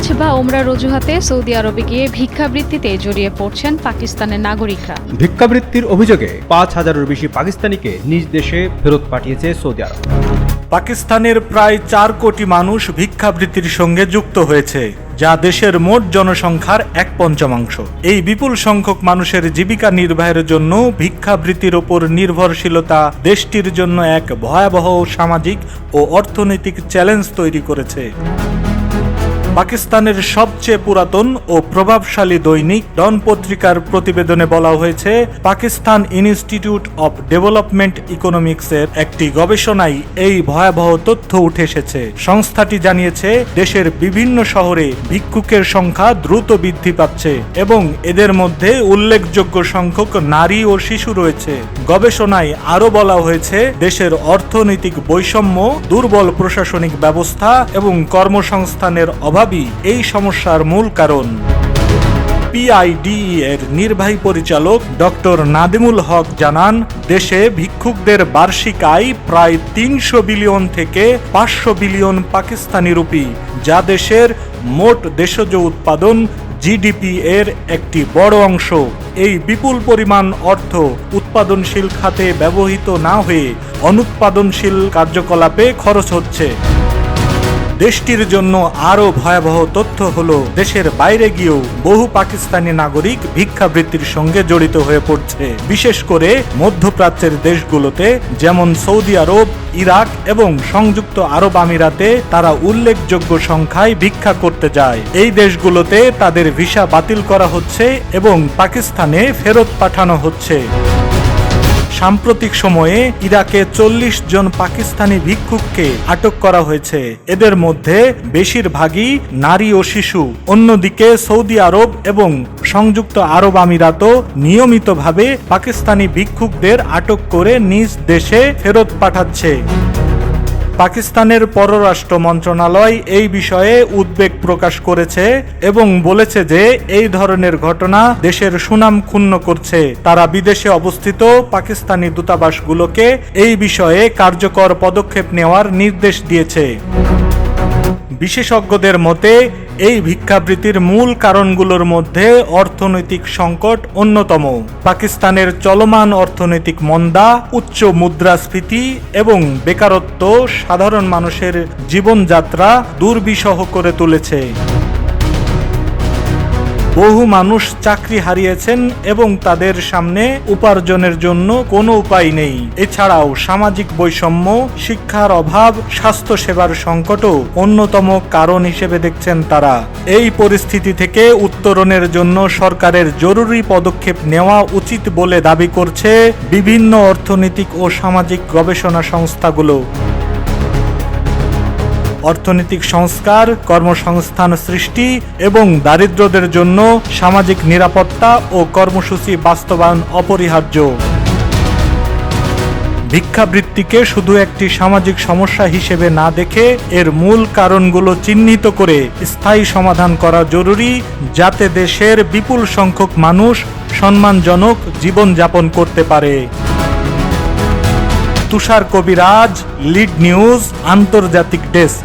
হাজ বা ওমরার অজুহাতে সৌদি আরবে গিয়ে ভিক্ষাবৃত্তিতে জড়িয়ে পড়ছেন পাকিস্তানের নাগরিকরা। ভিক্ষাবৃত্তির অভিযোগে পাঁচ হাজারের বেশি পাকিস্তানিকে নিজ দেশে ফেরত পাঠিয়েছে সৌদি আরব। পাকিস্তানের প্রায় চার কোটি মানুষ ভিক্ষাবৃত্তির সঙ্গে যুক্ত হয়েছে যা দেশের মোট জনসংখ্যার এক পঞ্চমাংশ। এই বিপুল সংখ্যক মানুষের জীবিকা নির্বাহের জন্য ভিক্ষাবৃত্তির ওপর নির্ভরশীলতা দেশটির জন্য এক ভয়াবহ সামাজিক ও অর্থনৈতিক চ্যালেঞ্জ তৈরি করেছে। পাকিস্তানের সবচেয়ে পুরাতন ও প্রভাবশালী দৈনিক ডন পত্রিকার প্রতিবেদনে বলা হয়েছে, পাকিস্তান ইনস্টিটিউট অব ডেভেলপমেন্ট ইকোনমিক্সের একটি গবেষণায় এই ভয়াবহ তথ্য উঠে এসেছে। সংস্থাটি জানিয়েছে, দেশের বিভিন্ন শহরে ভিক্ষুকের সংখ্যা দ্রুত বৃদ্ধি পাচ্ছে এবং এদের মধ্যে উল্লেখযোগ্য সংখ্যক নারী ও শিশু রয়েছে। গবেষণায় আরও বলা হয়েছে, দেশের অর্থনৈতিক বৈষম্য, দুর্বল প্রশাসনিক ব্যবস্থা এবং কর্মসংস্থানের অভাবই এই সমস্যার মূল কারণ। পিআইডিই এর নির্বাহী পরিচালক ডক্টর নাদিমুল হক জানান, দেশে ভিক্ষুকদের বার্ষিক আয় প্রায় তিনশো বিলিয়ন থেকে পাঁচশো বিলিয়ন পাকিস্তানি রুপি, যা দেশের মোট দেশজ উৎপাদন জিডিপি এর একটি বড় অংশ। এই বিপুল পরিমাণ অর্থ উৎপাদনশীল খাতে ব্যবহৃত না হয়ে অনুৎপাদনশীল কার্যকলাপে খরচ হচ্ছে। দেশটির জন্য আরও ভয়াবহ তথ্য হল, দেশের বাইরে গিয়েও বহু পাকিস্তানি নাগরিক ভিক্ষাবৃত্তির সঙ্গে জড়িত হয়ে পড়ছে। বিশেষ করে মধ্যপ্রাচ্যের দেশগুলোতে, যেমন সৌদি আরব, ইরাক এবং সংযুক্ত আরব আমিরাতে তারা উল্লেখযোগ্য সংখ্যায় ভিক্ষা করতে যায়। এই দেশগুলোতে তাদের ভিসা বাতিল করা হচ্ছে এবং পাকিস্তানে ফেরত পাঠানো হচ্ছে। সাম্প্রতিক সময়ে ইরাকে চল্লিশ জন পাকিস্তানি ভিক্ষুককে আটক করা হয়েছে। এদের মধ্যে বেশিরভাগই নারী ও শিশু। অন্যদিকে সৌদি আরব এবং সংযুক্ত আরব আমিরাতও নিয়মিতভাবে পাকিস্তানি ভিক্ষুকদের আটক করে নিজ দেশে ফেরত পাঠাচ্ছে। পাকিস্তানের পররাষ্ট্র মন্ত্রণালয় এই বিষয়ে উদ্বেগ প্রকাশ করেছে এবং বলেছে যে এই ধরনের ঘটনা দেশের সুনাম ক্ষুণ্ণ করছে। তারা বিদেশে অবস্থিত পাকিস্তানি দূতাবাসগুলোকে এই বিষয়ে কার্যকর পদক্ষেপ নেওয়ার নির্দেশ দিয়েছে। বিশেষজ্ঞদের মতে এই ভিক্ষাবৃত্তির মূল কারণগুলোর মধ্যে অর্থনৈতিক সংকট অন্যতম। পাকিস্তানের চলমান অর্থনৈতিক মন্দা, উচ্চ মুদ্রাস্ফীতি এবং বেকারত্ব সাধারণ মানুষের জীবনযাত্রা দুর্বিষহ করে তুলেছে। বহু মানুষ চাকরি হারিয়েছেন এবং তাদের সামনে উপার্জনের জন্য কোনো উপায় নেই। এছাড়াও সামাজিক বৈষম্য, শিক্ষার অভাব স্বাস্থ্য সেবার সংকটও অন্যতম কারণ হিসেবে দেখছেন তারা। এই পরিস্থিতি থেকে উত্তরণের জন্য সরকারের জরুরি পদক্ষেপ নেওয়া উচিত বলে দাবি করছে বিভিন্ন অর্থনৈতিক ও সামাজিক গবেষণা সংস্থাগুলো। অর্থনৈতিক সংস্কার, কর্মসংস্থান সৃষ্টি এবং দারিদ্রদের জন্য সামাজিক নিরাপত্তা ও কর্মসূচি বাস্তবায়ন অপরিহার্য। ভিক্ষাবৃত্তিকে শুধু একটি সামাজিক সমস্যা হিসেবে না দেখে এর মূল কারণগুলো চিহ্নিত করে স্থায়ী সমাধান করা জরুরি যাতে দেশের বিপুল সংখ্যক মানুষ সম্মানজনক জীবনযাপন করতে পারে। তুষার কবিরাজ লিড নিউজ আন্তর্জাতিক ডেস্ক।